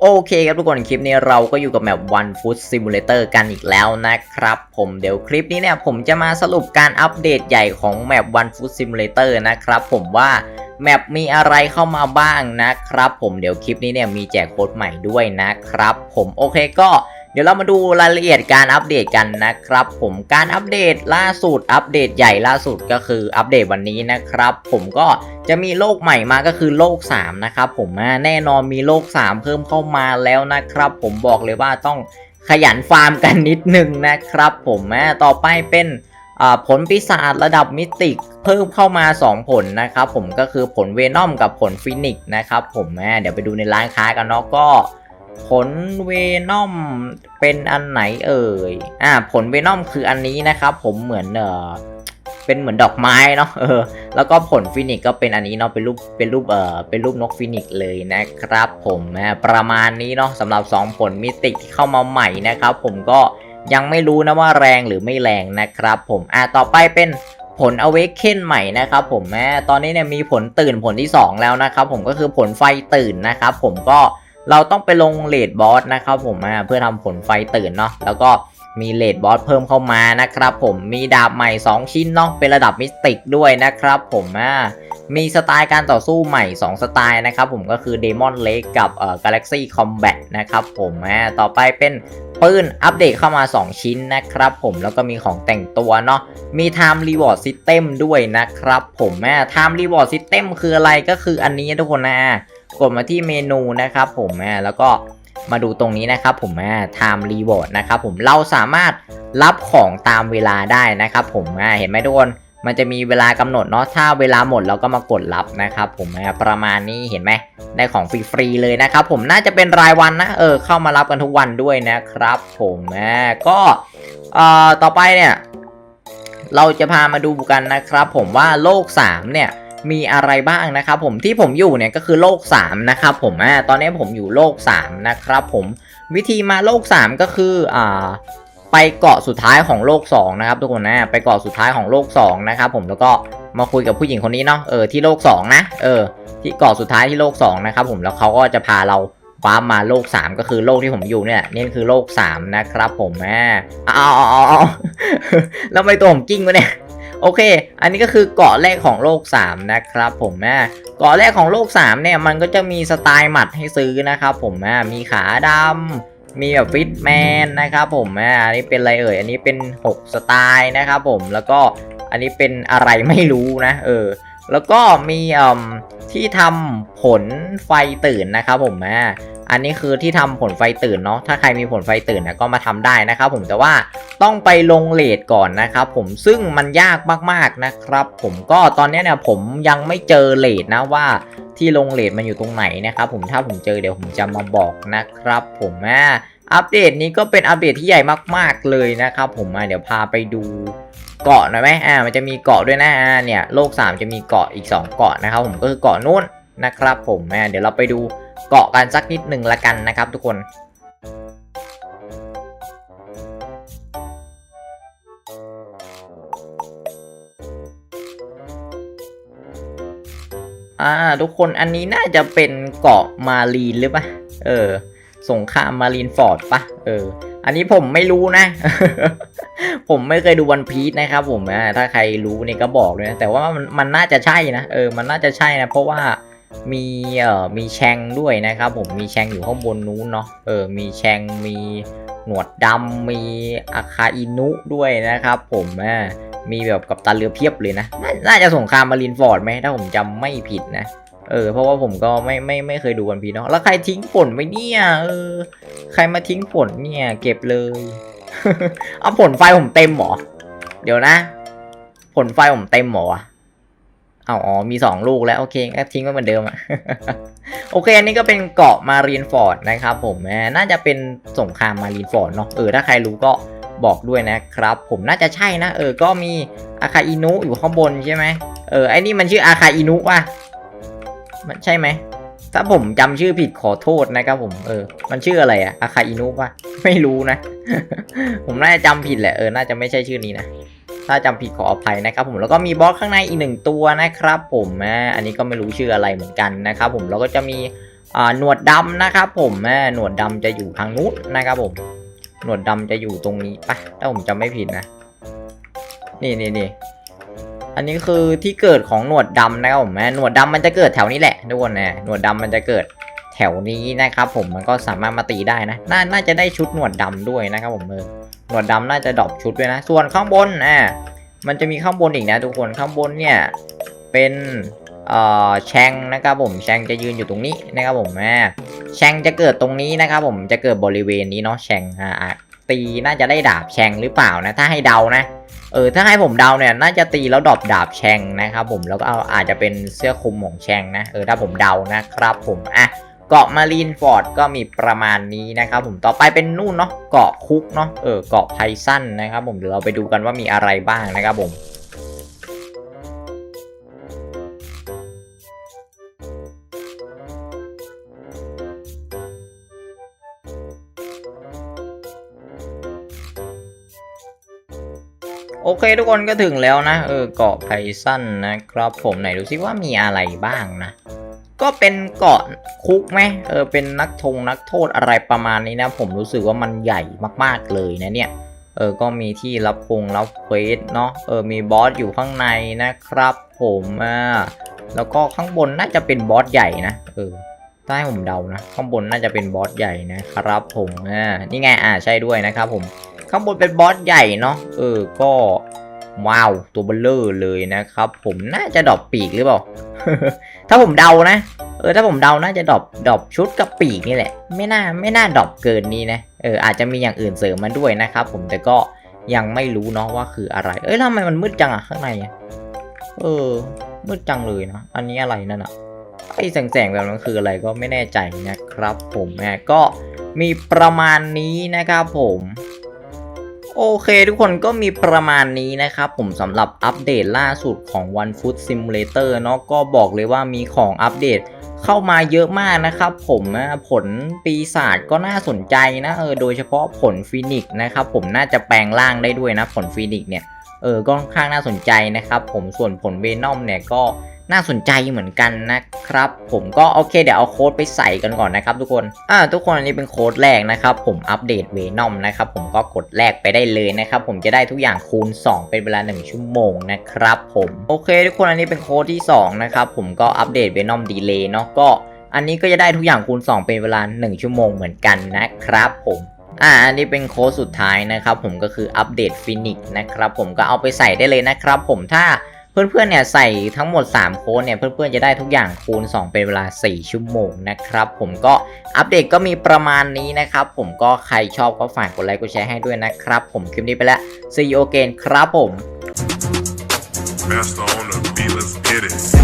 โอเคครับทุกคนคลิปนี้เราก็อยู่กับแมป One Foot Simulator กันอีกแล้วนะครับผมเดี๋ยวคลิปนี้เนี่ยผมจะมาสรุปการอัปเดตใหญ่ของแมป One Foot Simulator นะครับผมว่าแมปมีอะไรเข้ามาบ้างนะครับผมเดี๋ยวคลิปนี้เนี่ยมีแจกโค้ดใหม่ด้วยนะครับผมโอเคก็ ดี๋ยวเรามาดูรายละเอียดการอัปเดตกันนะครับ ผมการอัปเดตล่าสุดอัปเดตใหญ่ล่าสุดก็คืออัปเดตวันนี้นะครับ ผมก็จะมีโลกใหม่มาก็คือโลก 3 นะครับผมอ่แน่นอนมีโลก 3 เพิ่มเข้ามาแล้วนะครับ ผมบอกเลยว่าต้องขยันฟาร์มกันนิดนึงนะครับ ผมอ่ต่อไปเป็นผลปีศาจระดับมิติกเพิ่มเข้ามา 2 ผลนะครับผมก็คือผลเวนอมกับผลฟินิกนะครับผมอ่เดี๋ยวไปดูในร้านค้ากันเนาะก็ ผลเวนอมเป็นอันไหนเอ่ย อ่า ผลเวนอมคืออันนี้นะครับ ผมเหมือนเออเป็นเหมือนดอกไม้เนาะเออ แล้วก็ผลฟินิกก็เป็นอันนี้เนาะเป็นรูปเป็นรูปเอ่อเป็นรูปนกฟินิกเลยนะครับ ผมอ่าประมาณนี้เนาะสำหรับ 2 ผลมิติที่เข้ามาใหม่นะครับ ผมก็ยังไม่รู้นะว่าแรงหรือไม่แรงนะครับ ผมอ่าต่อไปเป็นผล Awaken ใหม่นะครับ ผมแม่ตอนนี้เนี่ยมีผลตื่นผลที่ 2 แล้วนะครับ ผมก็คือผลไฟตื่นนะครับ ผมก็ เราต้องไปลงเลดบอสนะครับผมอ่าเพื่อทำผลไฟตื่นเนาะแล้วก็มีเลดบอสเพิ่มเข้ามานะครับผมมีดาบใหม่ 2 ชิ้นเนาะเป็นระดับมิสติกด้วยนะครับผมอ่ามีสไตล์การต่อสู้ใหม่ 2 สไตล์นะครับผมก็คือ Demon Lake กับเอ่อ Galaxy Combat นะครับผมอ่าต่อไปเป็นปืนอัปเดตเข้ามา 2 ชิ้นนะครับผมแล้วก็มีของแต่งตัวเนาะมี Time Reward System ด้วยนะครับผมอ่า Time Reward System คืออะไรก็คืออันนี้ทุกคนนะ กดมาที่เมนูนะครับผมอ่าแล้วก็มาดูตรงนี้นะครับผมอ่า time reward นะครับผมเราสามารถรับของตามเวลาได้นะครับผมอ่าเห็นไหมทุกคนมันจะมีเวลากำหนดเนาะถ้าเวลาหมดเราก็มากดรับนะครับผมอ่ประมาณนี้เห็นไหมได้ของฟรีๆเลยนะครับผมน่าจะเป็นรายวันนะเออเข้ามารับกันทุกวันด้วยนะครับ ผมอ่าก็เอ่อต่อไปเนี่ย เราจะพามาดูกันนะครับ ผมว่าโลก 3 เนี่ย มีอะไรบ้างนะครับผมที่ผมอยู่เนี่ยก็คือโลก 3 นะครับผมอ่าตอนนี้ผมอยู่โลก 3 นะครับผมวิธีมาโลก 3 ก็คืออ่าไปเกาะสุดท้ายของโลก 2 นะครับทุกคนนะไปเกาะสุดท้ายของโลก 2 นะครับผมแล้วก็มาคุยกับผู้หญิงคนนี้เนาะเออที่โลก 2 นะเออที่เกาะสุดท้ายที่โลก 2 นะครับผมแล้วเขาก็จะพาเราว้าร์ปมาโลก 3 ก็คือโลกที่ผมอยู่เนี่ยนี่คือโลก 3 นะครับผมอ่าเอาเอาเอาเอาแล้วไมตัวผมกิ้งวะเนี่ย โอเค อันนี้ก็คือเกาะแรกของโลก 3 นะครับผมนะเกาะแรกของโลก 3 เนี่ย มันก็จะมีสไตล์หมัดให้ซื้อนะครับผมนะมีขาดำมีแบบฟิตแมนนะครับผมนะอันนี้เป็นอะไรเอ่ย อันนี้เป็น 6 สไตล์นะครับผม แล้วก็อันนี้เป็นอะไรไม่รู้นะ เออ แล้วก็มีที่ทำผลไฟตื่นนะครับผมนะอันนี้คือที่ทำผลไฟตื่นเนาะ ถ้าใครมีผลไฟตื่นนะก็มาทำได้นะครับผม แต่ว่าต้องไปลงเลทก่อนนะครับผม ซึ่งมันยากมากๆนะครับ ผมก็ตอนนี้เนี่ยผมยังไม่เจอเลทนะว่าที่ลงเลทมันอยู่ตรงไหนนะครับผม ถ้าผมเจอเดี๋ยวผมจะมาบอกนะครับ ผมอ่าอัปเดตนี้ก็เป็นอัปเดตที่ใหญ่มาก ๆเลยนะครับผมอ่าเดี๋ยวพาไปดู เกาะหน่อยไหมอ่ามันจะมีเกาะด้วยนะอ่าเนี่ยโลก 3 จะมีเกาะอีก 2 เกาะนะครับผมก็คือเกาะนู้นนะครับผมอ่าเดี๋ยวเราไปดูเกาะกันสักนิดหนึ่งละกันนะครับ ทุกคนอ่าทุกคนอันนี้น่าจะเป็นเกาะมารีนหรือปะเออ สงครามมารีนฟอร์ดปะเออ อันนี้ผมไม่รู้นะ ผมไม่เคยดูวันพีชนะครับ ผมถ้าใครรู้เนี่ยก็บอกเลยนะ แต่ว่ามันมันน่าจะใช่นะ เออ มันน่าจะใช่นะ เพราะว่ามีเอ่อมีแชงด้วยนะครับ ผมมีแชงอยู่ข้างบนนู้นเนาะ เออ มีแชงมีหนวดดำมีอาคาอินุด้วยนะครับ ผมอ่ามีแบบกับตันเรือเพียบเลยนะ น่าจะสงครามมารีนฟอร์ดไหมถ้าผมจำไม่ผิดนะ เออเพราะว่าผมก็ไม่ไม่ไม่เคยดูวันพีเนาะแล้วใครทิ้งฝนไว้เนี่ยเออ ใครมาทิ้งฝนเนี่ย เก็บเลย เอาผลไฟผมเต็มหรอ เดี๋ยวนะ ผลไฟผมเต็มหรอวะเอาอ๋อมีสองลูกแล้ว โอเคก็ทิ้งไว้เหมือนเดิมอะโอเค อันนี้ก็เป็นเกาะมารีนฟอร์ดนะครับผมแหมน่าจะเป็นสงครามมารีนฟอร์ดเนาะเออถ้าใครรู้ก็บอกด้วยนะครับ ผมน่าจะใช่นะ เออก็มีอาคาอินุอยู่ข้างบนใช่ไหมเออไอ้นี่มันชื่ออาคาอินุป่ะ มันใช่ไหม ถ้าผมจำชื่อผิดขอโทษนะครับผมเออ มันชื่ออะไรอะอาคาอินุป่ะไม่รู้นะ ผมน่าจะจำผิดแหละเออน่าจะไม่ใช่ชื่อนี้นะถ้าจำผิดขออภัยนะครับผมแล้วก็มีบอสข้างในอีกหนึ่งตัวนะครับผมอ่อันนี้ก็ไม่รู้ชื่ออะไรเหมือนกันนะครับผมแล้วก็จะมีหนวดดำนะครับผมแม่หนวดดำจะอยู่ทางนู้นนะครับผมหนวดดำจะอยู่ตรงนี้ปะถ้าผมจำไม่ผิดนะ นี่นี่นี่ อันนี้คือที่เกิดของหนวดดำนะครับผมแม่หนวดดำมันจะเกิดแถวนี้แหละทุกคนนะหนวดดำมันจะเกิดแถวนี้นะครับผมมันก็สามารถมาตีได้นะน่าน่าจะได้ชุดหนวดดำด้วยนะครับผมเออหนวดดำน่าจะดรอปชุดด้วยนะ ส่วนข้างบนอ่ามันจะมีข้างบนอีกนะทุกคนข้างบนเนี่ยเป็นเอ่อแชงนะครับผมแชงจะยืนอยู่ตรงนี้นะครับผมแม่แชงจะเกิดตรงนี้นะครับผมจะเกิดบริเวณนี้เนาะแชงอ่าอะตีน่าจะได้ดาบแชงหรือเปล่านะ ถ้าให้เดานะ เออถ้าให้ผมเดาเนี่ยน่าจะตีแล้วดรอปดาบแชงนะครับผมแล้วก็เอาอาจจะเป็นเสื้อคลุมของแชงนะเออถ้าผมเดานะครับผมอะเกาะมารีนฟอร์ดก็มีประมาณนี้นะครับผมต่อไปเป็นนู่นเนาะเกาะคุกเนาะเออเกาะไพซันนะครับผมเดี๋ยวเราไปดูกันว่ามีอะไรบ้างนะครับผม โอเคทุกคนก็ถึงแล้วนะ เออเกาะไพซันนะครับผมไหนดูซิว่ามีอะไรบ้างนะ ก็เป็นเกาะคุกไหมเออเป็นนักทงนักโทษอะไรประมาณนี้นะ ผมรู้สึกว่ามันใหญ่มากๆเลยนะเนี่ยเออก็มีที่รับพงรับเควสเนาะเออมีบอสอยู่ข้างในนะครับ ผมอ่าแล้วก็ข้างบนน่าจะเป็นบอสใหญ่นะเออถ้าให้ผมเดานะ ข้างบนน่าจะเป็นบอสใหญ่นะครับผมอ่านี่ไงอ่าใช่ด้วยนะครับผม ข้างบนเป็นบอสใหญ่เนาะเออก็ว้าวตัวเบลเลอร์เลยนะครับ ผมน่าจะดรอปปีกหรือเปล่า ถ้าผมเดานะ เออถ้าผมเดาน่าจะดรอปดรอปชุดกับปีกนี่แหละ ไม่น่าไม่น่าดรอปเกินนี้นะเอออาจจะมีอย่างอื่นเสริมมาด้วยนะครับ ผมแต่ก็ยังไม่รู้เนาะว่าคืออะไร เอ้ยทำไมมันมืดจังอะข้างในเออมืดจังเลยเนาะอันนี้อะไรนั่นอะไอ้แสงๆแบบนั้นคืออะไรก็ไม่แน่ใจนะครับ ผมแม่ก็มีประมาณนี้นะครับผม โอเคทุกคนก็มีประมาณนี้นะครับผมสำหรับอัปเดตล่าสุดของ One Foot Simulator เนาะก็บอกเลยว่ามีของอัปเดตเข้ามาเยอะมากนะครับผมนะผลปีศาจก็น่าสนใจนะเออโดยเฉพาะผลฟินิกนะครับผมน่าจะแปลงร่างได้ด้วยนะผลฟินิกเนี่ยเออก็ค่อนข้างน่าสนใจนะครับผมส่วนผลเวนอมเนี่ยก็ น่าสนใจเหมือนกันนะครับ ผมก็โอเคเดี๋ยวเอาโค้ดไปใส่กันก่อนนะครับ ทุกคนอ่าทุกคนอันนี้เป็นโค้ดแรกนะครับ ผมอัปเดตเวนอมนะครับผมก็กดแรกไปได้เลยนะครับ ผมจะได้ทุกอย่างคูณ 2 เป็นเวลา 1 ชั่วโมงนะครับ ผมโอเค ทุกคนอันนี้เป็นโค้ดที่ 2 นะครับผมก็อัปเดตเวนอมดีเลย์เนาะก็ อันนี้ก็จะได้ทุกอย่างคูณ 2 เป็นเวลา 1 ชั่วโมงเหมือนกันนะครับ ผมอ่า อันนี้เป็นโค้ดสุดท้ายนะครับ ผมก็คืออัปเดตฟินิกนะครับ ผมก็เอาไปใส่ได้เลยนะครับ ผมถ้า เพื่อนๆเนี่ยใส่ทั้งหมด 3 โค้ดเนี่ยเพื่อนๆจะได้ทุกอย่างคูณ 2 เป็นเวลา 4 ชั่วโมงนะครับผมก็อัปเดตก็มีประมาณนี้นะครับผมก็ใครชอบก็ฝากกดไลค์กดแชร์ให้ด้วยนะครับ ผมคลิปนี้ไปแล้ว see you again ครับผม Master on the beat, let's get it.